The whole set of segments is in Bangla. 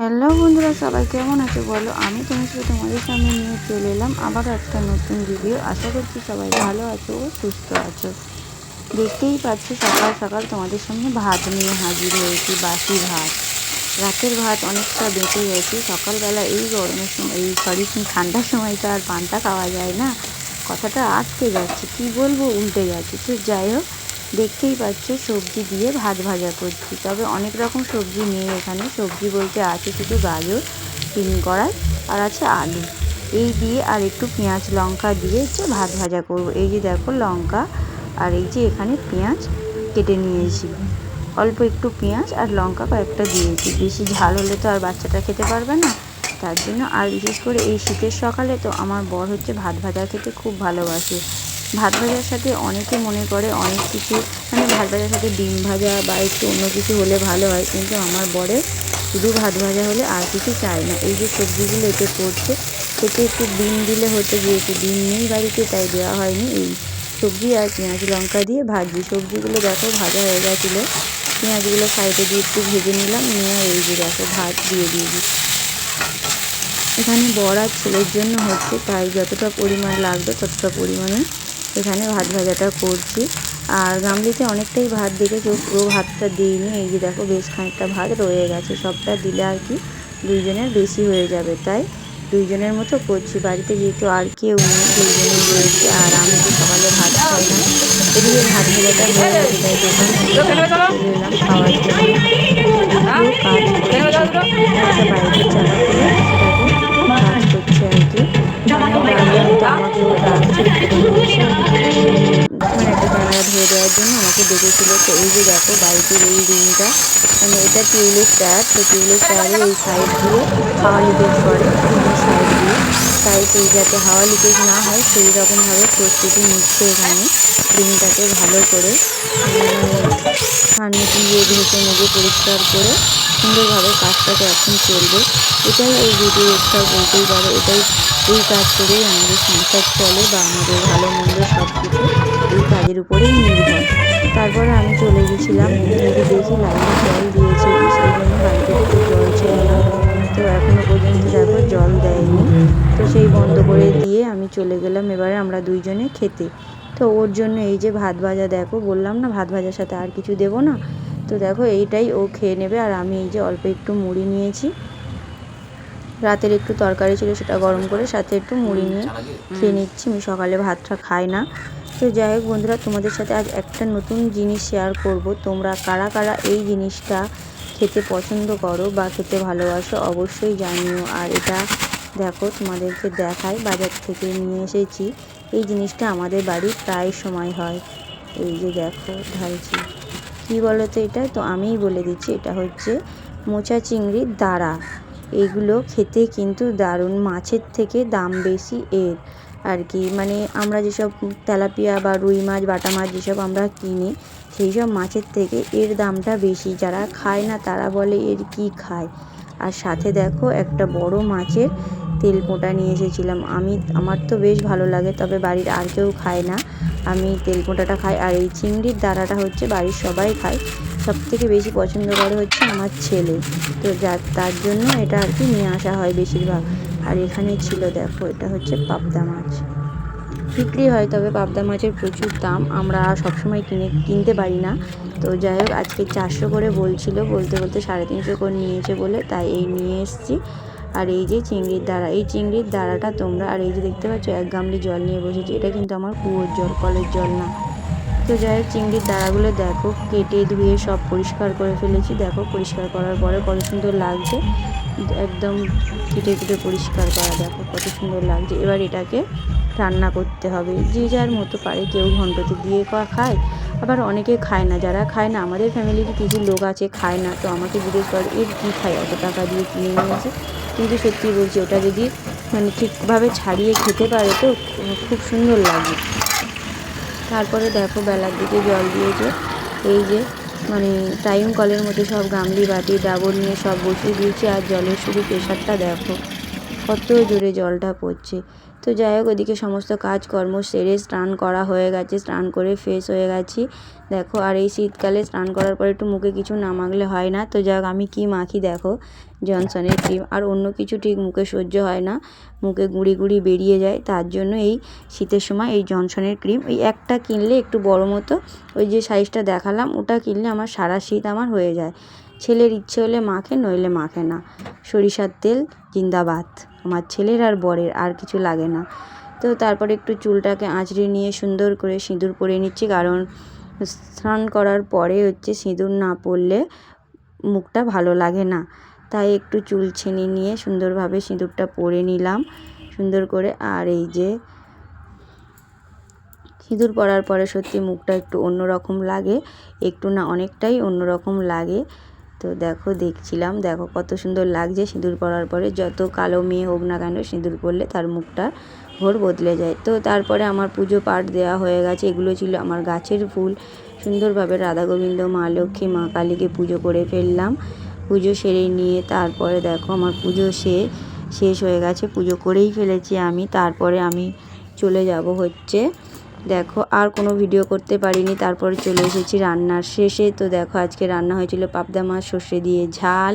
হ্যালো বন্ধুরা, সবাই কেমন আছে বলো? আমি তোমার সাথে তোমাদের সামনে নিয়ে চলে এলাম আবারও একটা নতুন ভিডিও আশা করছি সবাই ভালো আছো ও সুস্থ আছো। দেখতেই পাচ্ছি সকাল সকাল তোমাদের সামনে ভাত নিয়ে হাজির হয়েছি, বাসি ভাত। রাতের ভাত অনেকটা বেঁচে গেছে। সকালবেলা এই গরমের সময় এই সরি ঠান্ডার সময় তো আর পানটা খাওয়া যায় না। কথাটা আটকে যাচ্ছে, কি বলব, উল্টে যাচ্ছে। তো যাই হোক দেখতেই পাচ্ছ, সবজি দিয়ে ভাত ভাজা করছি। তবে অনেক রকম সবজি নেই এখানে। সবজি বলতে আছে শুধু গাজর তিন কড়াই আর আছে আলু। এই দিয়ে আর একটু পেঁয়াজ লঙ্কা দিয়ে হচ্ছে ভাত ভাজা করব। এই যে দেখো লঙ্কা আর এই যে এখানে পেঁয়াজ কেটে নিয়েছি। অল্প একটু পেঁয়াজ আর লঙ্কা কয়েকটা দিয়েছি। বেশি ঝাল হলে তো আর বাচ্চাটা খেতে পারবে না। তার জন্য আর বিশেষ করে এই শীতের সকালে তো আমার বর হচ্ছে ভাত ভাজা খেতে খুব ভালোবাসে। ভাত ভাজার সাথে অনেকে মনে করে অনেক কিছু মানে ভাত ভাজার সাথে ডিম ভাজা বা একটু অন্য কিছু হলে ভালো হয়, কিন্তু আমার বরের শুধু ভাত ভাজা হলে আর কিছু চাই না। এই যে সবজিগুলো এতে পড়ছে, এতে একটু ডিম দিলে হতে গিয়েছে ডিম নেই বাড়িতে, তাই দেওয়া হয়নি। এই সবজি আর পেঁয়াজ লঙ্কা দিয়ে ভাজি। সবজিগুলো দেখো ভাজা হয়ে গেছিল। পেঁয়াজগুলো সাইডে দিয়ে একটু ভেজে নিলাম, নিয়ে এই যে দেখো ভাত দিয়ে দিয়ে দিচ্ছি এখানে আর ছেলের জন্য হচ্ছে, তাই যতটা পরিমাণ লাগবে ততটা পরিমাণে এখানে ভাত ভাজাটা করছি। আর গামলিতে অনেকটাই ভাত দেখেছি পুরো ভাতটা দিইনি। এই যে দেখো বেশ খানিকটা ভাত রয়ে গেছে। সবটা দিলে আর কি দুইজনের বেশি হয়ে যাবে তাই দুইজনের মতো করছি। বাড়িতে যেহেতু আর কেউ নেই দুইজনেই রয়েছে আর আমি তো সকালে ভাত খাই না। এদিকে ভাত ভাজাটা হয়ে গেছে তাই দোকানে চলে এলাম খাওয়ার জন্য কাজ করছি চালা করে। আমাকে ডেকেছিল। তো এই যে দেখো বাইকের এই রিংটা মানে এটা টিউলের টায়ার। তো টিউলের টায়ারে এই সাইড দিয়ে হাওয়া লিকেজ করে সাইড দিয়ে। তাই সেই যাতে হাওয়া লিকেজ না হয়, সেই রকমভাবে প্রস্তুতি নিচ্ছে এখানে। রিংটাকে ভালো করে ছানি দিয়ে ঘেঁষে নেবে পরিষ্কার করে সুন্দরভাবে কাজটাকে এখন চলবে। এটাই এই ভিডিও একটা বলতেই পারো, এটাই এই কাজ করেই আমাদের সংসার চলে বা আমাদের ভালো মন্দ সব কিছু এই কাজের উপরেই নির্ভর। তারপরে আমি চলে গেছিলাম। যদি দেখি লাইনে জল দিয়েছে সেই জন্য বাড়িতে একটু জল ছিল না। তো এখনও পর্যন্ত দেখো জল দেয়নি। তো সেই বন্ধ করে দিয়ে আমি চলে গেলাম। এবারে আমরা দুইজনে খেতে। তো ওর জন্য এই যে ভাত ভাজা দেখো, বললাম না ভাত ভাজার সাথে আর কিছু দেবো না। তো দেখো এইটাই ও খেয়ে নেবে। আর আমি এই যে অল্প একটু মুড়ি নিয়েছি। রাতের একটু তরকারি ছিল সেটা গরম করে সাথে একটু মুড়ি নিয়ে খেয়ে নিচ্ছি। আমি সকালে ভাতটা খাই না। তো যাই হোক বন্ধুরা, তোমাদের সাথে আজ একটা নতুন জিনিস শেয়ার করব। তোমরা কারা কারা এই জিনিসটা খেতে পছন্দ করো বা খেতে ভালোবাসো অবশ্যই জানিও। আর এটা দেখো, তোমাদেরকে দেখাই, বাজার থেকে নিয়ে এসেছি। এই জিনিসটা আমাদের বাড়ি প্রায় সময় হয়। এই যে দেখো, ঢালছি। কী বলো তো এটা? তো আমিই বলে দিচ্ছি, এটা হচ্ছে মোচা চিংড়ির দাঁড়া এগুলো খেতে কিন্তু দারুণ, মাছের থেকে দাম বেশি, এর। আর কি। মানে আমরা যেসব তেলাপিয়া বা রুই মাছ, বাটা মাছ যেসব আমরা কিনি, সেই সব মাছের থেকে এর দামটা বেশি। যারা খায় না, তারা বলে এর কি খায়? আর সাথে দেখো, একটা বড় মাছের তেল পোঁটা নিয়ে এসেছিলাম। আমি, আমার তো বেশ ভালো লাগে, তবে বাড়ির আর কেউ খায় না। আমি তেল পোঁটাটা খাই, আর এই চিংড়ির দাঁড়াটা হচ্ছে বাড়ির সবাই খায়। সব থেকে বেশি পছন্দ করে হচ্ছে আমার ছেলে। তো যার তার জন্য এটা আর কি নিয়ে আসা হয় বেশিরভাগ। আর এখানে ছিল, দেখো, এটা হচ্ছে পাবদা মাছ। বিক্রি হয়, তবে পাবদা মাছের প্রচুর দাম। আমরা সবসময় কিনে, কিনতে পারি না। তো যাই হোক, আজকে চারশো করে বলছিল, বলতে বলতে সাড়ে তিনশো করে নিয়েছে বলে, তাই এই নিয়ে এসেছি। আর এই যে চিংড়ির দাঁড়া, এই চিংড়ির দাঁড়াটা তোমরা, আর এই যে দেখতে পাচ্ছ, এক গামলি জল নিয়ে বসেছি। এটা কিন্তু আমার কুয়োর জল, কলের জল না। তো যাই হোক, চিংড়ির দাঁড়াগুলো দেখো, কেটে ধুয়ে সব পরিষ্কার করে ফেলেছি। দেখো, পরিষ্কার করার পরে কত সুন্দর লাগছে। একদম কেটে কেটে পরিষ্কার করা, দেখো কত সুন্দর লাগছে। এবার এটাকে রান্না করতে হবে। যে যার মতো পারে কেউ ঘন্টতে দিয়ে খায়। আবার অনেকে খায় না, যারা খায় না, আমাদের ফ্যামিলির কিছু লোক আছে, খায় না। তো আমাকে জিজ্ঞেস করে, এর কী খায়? অত টাকা দিয়ে কিনে নিয়েছে। কিন্তু সত্যি বলছি, ওটা যদি মানে ঠিকভাবে ছাড়িয়ে খেতে পারে তো, খুব সুন্দর লাগে। তারপরে দেখো বেলার দিকে জল দিয়েছে। এই যে মানে টাইম কলের মধ্যে সব গামলি বাটি ডাবর নিয়ে সব বসিয়ে দিয়েছে আর জলের শুধু প্রেশারটা দেখো। কত জোরে জলটা পড়ছে। তো যাই হোক, ওদিকে সমস্ত কাজকর্ম সেরে স্নান করা হয়ে গেছে, স্নান করে ফ্রেশ হয়ে গেছি। দেখো, আর এই শীতকালে স্নান করার পর একটু মুখে কিছু না মাখলে হয় না। তো যাই আমি কী মাখি দেখো, জনসনের ক্রিম আর অন্য কিছু ঠিক মুখে সহ্য হয় না, মুখে গুঁড়ি গুঁড়ি বেরিয়ে যায়। তার জন্য এই শীতের সময় এই জনসনের ক্রিম এই একটা কিনলে একটু বড় মতো, ওই যে সাইজটা দেখালাম, ওটা কিনলে আমার সারা শীত আমার হয়ে যায়। ছেলের ইচ্ছে হলে মাখে, নইলে মাখে না। সরিষার তেল, জিন্দাবাদ। আমার ছেলের আর বরের আর কিছু লাগে না। তো তারপরে একটু চুলটাকে আঁচড়ে নিয়ে সুন্দর করে সিঁদুর পরে নিচ্ছি, কারণ স্নান করার পরে হচ্ছে সিঁদুর না পরলে মুখটা ভালো লাগে না। তাই একটু চুল ছেনে নিয়ে সুন্দরভাবে সিঁদুরটা পরে নিলাম। সুন্দর করে আর এই যে সিঁদুর পরার পরে সত্যি মুখটা একটু অন্যরকম লাগে। একটু না অনেকটাই অন্যরকম লাগে। তো দেখো, দেখছিলাম। দেখো কত সুন্দর লাগছে সিঁদুর পরার পরে। যত কালো মেয়ে হোক না কেন সিঁদুর পরলে তার মুখটা ঘোর বদলে যায়। তো তারপরে আমার পুজো পাঠ দেওয়া হয়ে গেছে। এগুলো ছিল আমার গাছের ফুল। সুন্দরভাবে রাধা গোবিন্দ, মা লক্ষ্মী, মা কালীকে পুজো করে ফেললাম। পুজো সেরে নিয়ে তারপরে দেখো আমার পুজো সে, শেষ হয়ে গেছে। পুজো করেই ফেলেছি আমি। তারপরে আমি চলে যাব হচ্ছে দেখো, আর কোনো ভিডিও করতে পারিনি। তারপরে চলে এসেছি রান্নার শেষে। তো দেখো, আজকে রান্না হয়েছিল পাবদা মাছ, সর্ষে দিয়ে ঝাল।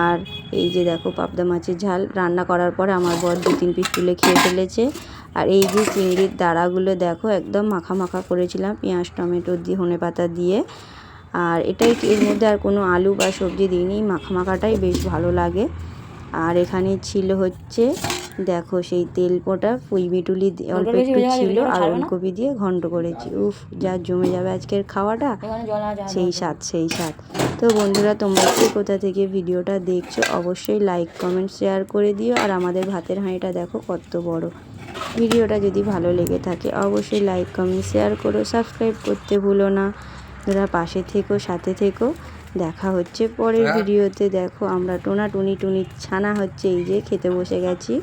আর এই যে দেখো, পাবদা মাছের ঝাল। রান্না করার পরে আমার বর দু তিন পিস তুলে খেয়ে ফেলেছে। আর এই যে চিংড়ির দাঁড়াগুলো দেখো, একদম মাখা মাখা করেছিলাম পেঁয়াজ, টমেটো দিয়ে, ধনে পাতা দিয়ে। আর এটাই এর মধ্যে আর কোনো আলু বা সবজি দিইনি। মাখা মাখাটাই বেশ ভালো লাগে। আর এখানে ছিল হচ্ছে দেখো সেই তেল পোটা পুঁই মিটুলি অল্প একটু ছিল আর ওলকপি দিয়ে ঘন্ট করেছি। উফ যা জমে যাবে আজকের খাওয়াটা। সেই স্বাদ সেই স্বাদ। তো বন্ধুরা তোমরা কি কোথা থেকে ভিডিওটা দেখছ অবশ্যই লাইক কমেন্ট শেয়ার করে দিও। আর আমাদের ভাতের হাঁড়িটা দেখো কত বড়। ভিডিওটা যদি ভালো লেগে থাকে অবশ্যই লাইক কমেন্ট শেয়ার করো। সাবস্ক্রাইব করতে ভুলো না। তোরা পাশে থেকো সাথে থেকো। দেখা হচ্ছে পরের ভিডিওতে। দেখো আমরা টোনা টুনি টুনি ছানা হচ্ছে এই যে খেতে বসে গেছি।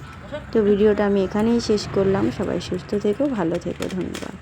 তো ভিডিওটা আমি এখানেই শেষ করলাম। সবাই সুস্থ থেকো ভালো থেকো ধন্যবাদ।